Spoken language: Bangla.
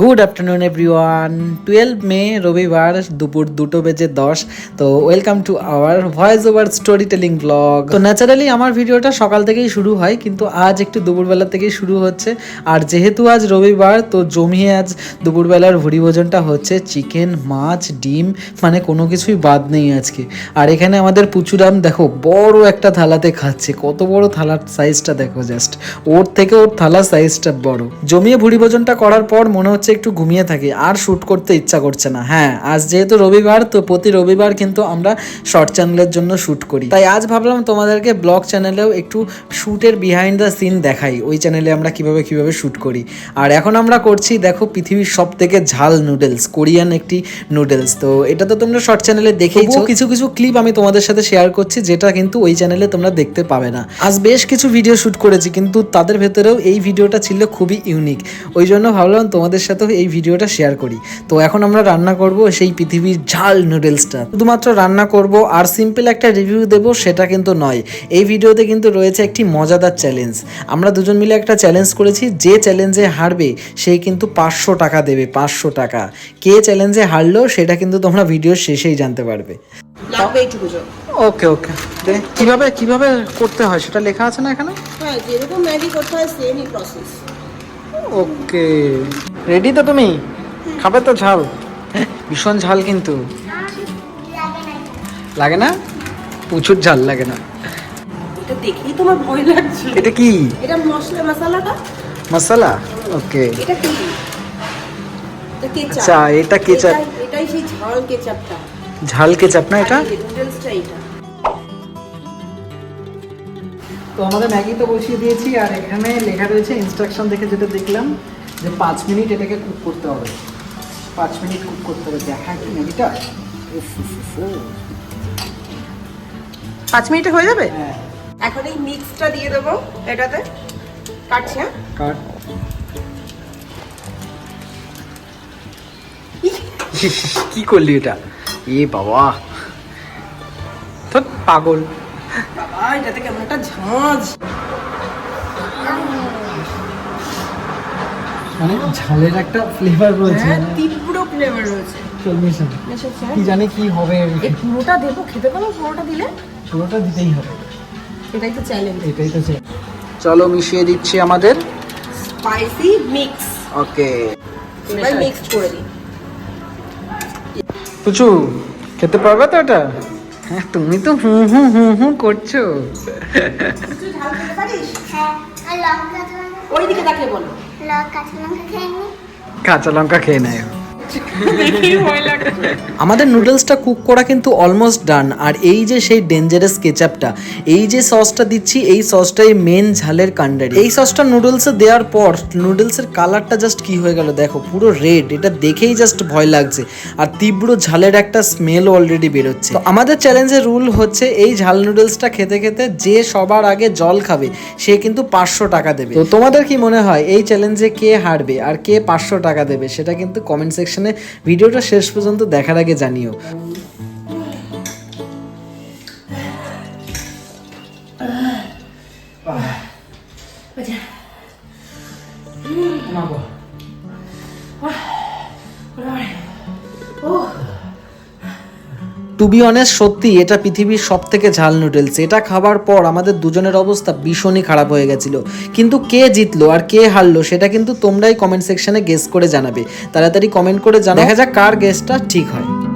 Good afternoon everyone twelve May রবিবার দুপুর দুটো বেজে দশ। তো welcome to our voice over story telling blog তো ন্যাচারালি আমার ভিডিওটা সকাল থেকেই শুরু হয়, কিন্তু আজ একটু দুপুরবেলা থেকেই শুরু হচ্ছে। আর যেহেতু আজ রবিবার, তো জমিয়ে আজ দুপুরবেলার ভুড়ি ভোজনটা হচ্ছে চিকেন, মাছ, ডিম মানে কোনো কিছুই বাদ নেই আজকে। আর এখানে আমাদের পুচুরাম, দেখো, বড় একটা থালাতে খাচ্ছে। কত বড় থালার সাইজটা দেখো জাস্ট ওর থেকে ওর থালার সাইজটা বড়। জমিয়ে ভুড়ি ভোজনটা করার পর মনে হচ্ছে একটু ঘুমিয়ে থাকি, আর শ্যুট করতে ইচ্ছা করছে না। হ্যাঁ আজ যেহেতু রবিবার, তো প্রতি রবিবার কিন্তু আমরা শর্ট চ্যানেলের জন্য শ্যুট করি। তাই আজ ভাবলাম তোমাদেরকে ব্লগ চ্যানেলেও একটু শ্যুটের বিহাইন্ড দ্য সিন দেখাই, ওই চ্যানেলে আমরা কীভাবে কীভাবে শ্যুট করি। আর এখন আমরা করছি, দেখো পৃথিবীর সব থেকে ঝাল নুডলস কোরিয়ান একটি নুডলস তো এটা তো তোমরা শর্ট চ্যানেলে দেখেইছো। কিছু কিছু ক্লিপ আমি তোমাদের সাথে শেয়ার করছি, যেটা কিন্তু ওই চ্যানেলে তোমরা দেখতে পাবে না। আজ বেশ কিছু ভিডিও শ্যুট করেছি, কিন্তু তাদের ভেতরেও এই ভিডিওটা ছিল খুবই ইউনিক ওই জন্য ভাবলাম তোমাদের সাথেও এই ভিডিওটা শেয়ার করি। তো এখন আমরা রান্না করব সেই পৃথিবীর ঝাল নুডলসটা শুধুমাত্র রান্না করব আর সিম্পল একটা রিভিউ দেব সেটা কিন্তু নয়। এই ভিডিওতে কিন্তু রয়েছে একটি মজাদার চ্যালেঞ্জ আমরা দুজন মিলে একটা চ্যালেঞ্জ করেছি যে চ্যালেঞ্জে হারবে সেই কিন্তু পাঁচশো টাকা দেবে পাঁচশো টাকা। কে চ্যালেঞ্জে হারলো সেটা কিন্তু তোমরা ভিডিওর শেষেই জানতে পারবে। ওকে ওকে কীভাবে কীভাবে করতে হয় সেটা লেখা আছে না এখানে? হ্যাঁ যেরকম ম্যাগি করতে হয় সেমই প্রসেস ওকে রেডি তো তুমি? খাবে তো ঝাল। ভীষণ ঝাল কিন্তু। লাগে না? প্রচুর ঝাল লাগে না। এটা দেখেই তোমার ভয় লাগছে। এটা কি? এটা মশলা মশলাটা? মশলা? ওকে। এটা কি? কেচাপ। আচ্ছা, এটা ketchup। এটাই- সেই ঝাল কেচাপটা। ঝাল কেচাপ না এটা এটা তো আমাদের ম্যাগি তো বসিয়ে দিয়েছি আর এখানে লেখা রয়েছে ইনস্ট্রাকশন দেখে যেটা দেখলাম। যে পাঁচ মিনিট এটাকে কুক করতে হবে। পাঁচ মিনিট কুক করতে হবে। দেখা কি ম্যাগিটা। পাঁচ মিনিটে হয়ে যাবে? হ্যাঁ। এখন এই মিক্সটা দিয়ে দেবো এটাতে। কাটছি হ্যাঁ? কাট। কি করলি এটা? এ বাবা। ধুৎ, পাগল। বাবা এটাতে কেমন একটা ঝাঁঝ মানে ঝালের একটা ফ্লেভার রয়েছে হ্যাঁ তীব্র ফ্লেভার রয়েছে। চল মিশন মিশেছে কি জানি কি হবে এই পুরোটা দেবো খেতে পারো পুরোটা দিলে? পুরোটা দিতেই হবে। এটাই তো চ্যালেঞ্জ এটাই তো চাই চলো মিশিয়ে দিচ্ছি আমাদের। Spicy mix okay. এবার মিক্সড করে দিই। পুচু খেতে পারবে তো এটা? হ্যাঁ তুমি তো হু হু হু হু করছ। হ্যাঁ ওই দিকে তাকিয়ে বলো। लॉ काचलंग का खेने काचलंग का खेने আমাদের নুডলসটা কুক করা কিন্তু অলমোস্ট ডান আর এই যে সেই ডেঞ্জারাস কেচাপটা এই যে সসটা দিচ্ছি, এই সসটাই মেন ঝালের কান্ডারি এই সসটা নুডলসে দেওয়ার পর নুডলসের কালারটা জাস্ট কি হয়ে গেল দেখো, পুরো রেড এটা দেখেই জাস্ট ভয় লাগছে, আর তীব্র ঝালের একটা স্মেল অলরেডি বেরোচ্ছে। তো আমাদের চ্যালেঞ্জের রুল হচ্ছে, এই ঝাল নুডলসটা খেতে খেতে যে সবার আগে জল খাবে, সে কিন্তু পাঁচশো টাকা দেবে। তো তোমাদের কি মনে হয়, এই চ্যালেঞ্জে কে হারবে, আর কে পাঁচশো টাকা দেবে, সেটা কিন্তু কমেন্ট সেকশনে ভিডিওটা শেষ পর্যন্ত দেখার আগে জানিও। টু বি অনেস্ট সত্যি এটা পৃথিবীর সব থেকে ঝাল নুডলস এটা খাবার পর আমাদের দুজনের অবস্থা ভীষণই খারাপ হয়ে গেছিল। কিন্তু কে জিতলো আর কে হারলো সেটা কিন্তু তোমরাই কমেন্ট সেকশনে গেস করে জানাবে। তাড়াতাড়ি কমেন্ট করে জানা দেখা যাক কার গেসটা ঠিক হয়।